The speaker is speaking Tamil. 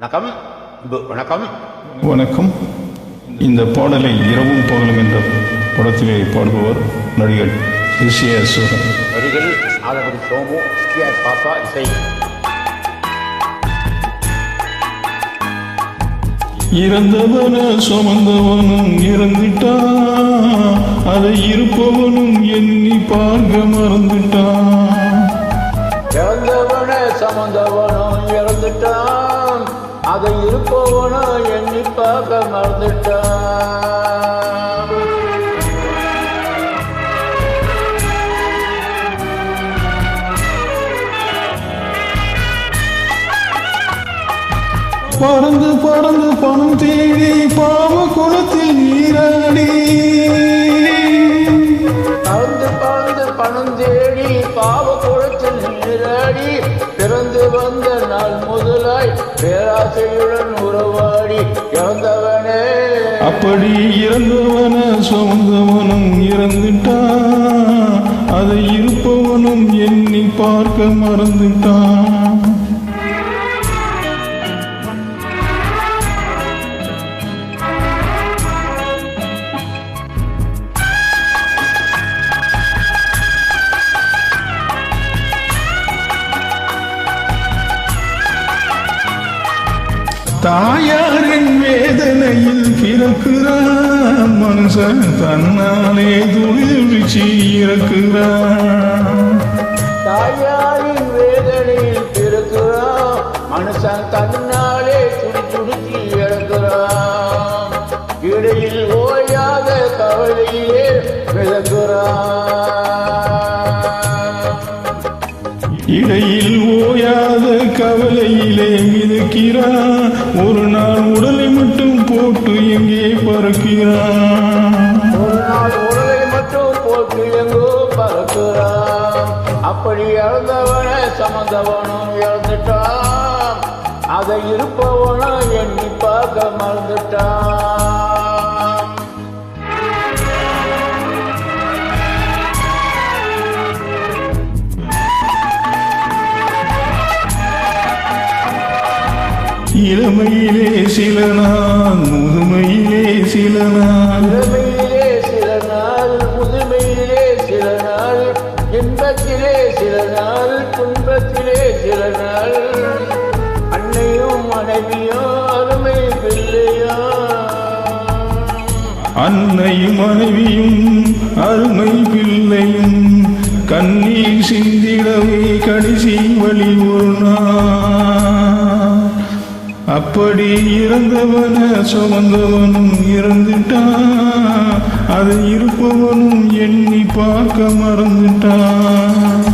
வணக்கம். வணக்கம். வணக்கம். இந்த பாடலை இரவும் பகலும் என்ற படத்திலே பாடுபவர் நடிகர் ரிஷிய அசோகன் வரிகள் ஆலங்குடி சோமு பாப்பா இசை. இறந்தவன சுமந்தவனும் இறந்துட்டான் அதை இருப்பவனும் எண்ணி பார்க்க மறந்துட்டான் இறந்தவன இறந்துட்டான் அதை இருப்பவனும் எண்ணி பார்க்க மறந்துட்டான் பறந்து பறந்து பணம் தேடி பாவ குளத்தில் பணம் பாவ குளத்தில் பிறந்து வந்த நாள் முதலாய் பேராசையுடன் உறவாடி இறந்தவனே. அப்படி இறந்தவன சுமந்தவனும் இறந்துட்டான். அதை இருப்பவனும் எண்ணி பார்க்க மறந்துட்டான். தாயாரின் வேதனையில் பிறக்கிறான் மனுஷன் தன்னாலே துளிர்ச்சி இறக்குறான் தாயாரின் வேதனையில் பிறகுறான் மனுஷன் தன்னாலே துடி துடிச்சி இறக்குறான் இடையில் ஓயாத கவலையிலே விளக்குறான் இடையில் ஓயாத கவலையிலே மிதக்கிறான் ஒரு நாள் உடலை மட்டும் போட்டு எங்கே பறக்கிறான்? ஒரு நாள் உடலை மட்டும் போட்டு எங்கோ பறக்குறான். அப்படி இறந்தவன சமந்தவனும் இழந்துட்டான். அதை இருப்பவனும் எண்ணி பார்க்க மறந்துட்டான். இளமையிலே சில நாள் முதுமையிலே சில நாள் இளமையிலே சில நாள் முதுமையிலே சில நாள் இன்பத்திலே சில நாள் துன்பத்திலே சில நாள் அன்னையும் மனைவியும் அருமை பிள்ளையும் அன்னையும் மனைவியும் அருமை பிள்ளையும் கண்ணீர் சிந்திடவே கடைசி வழி ஒரு நாள். அப்படி இறந்தவன சுமந்தவனும் இறந்துட்டான். அதை இருப்பவனும் எண்ணி பார்க்க மறந்துட்டான்.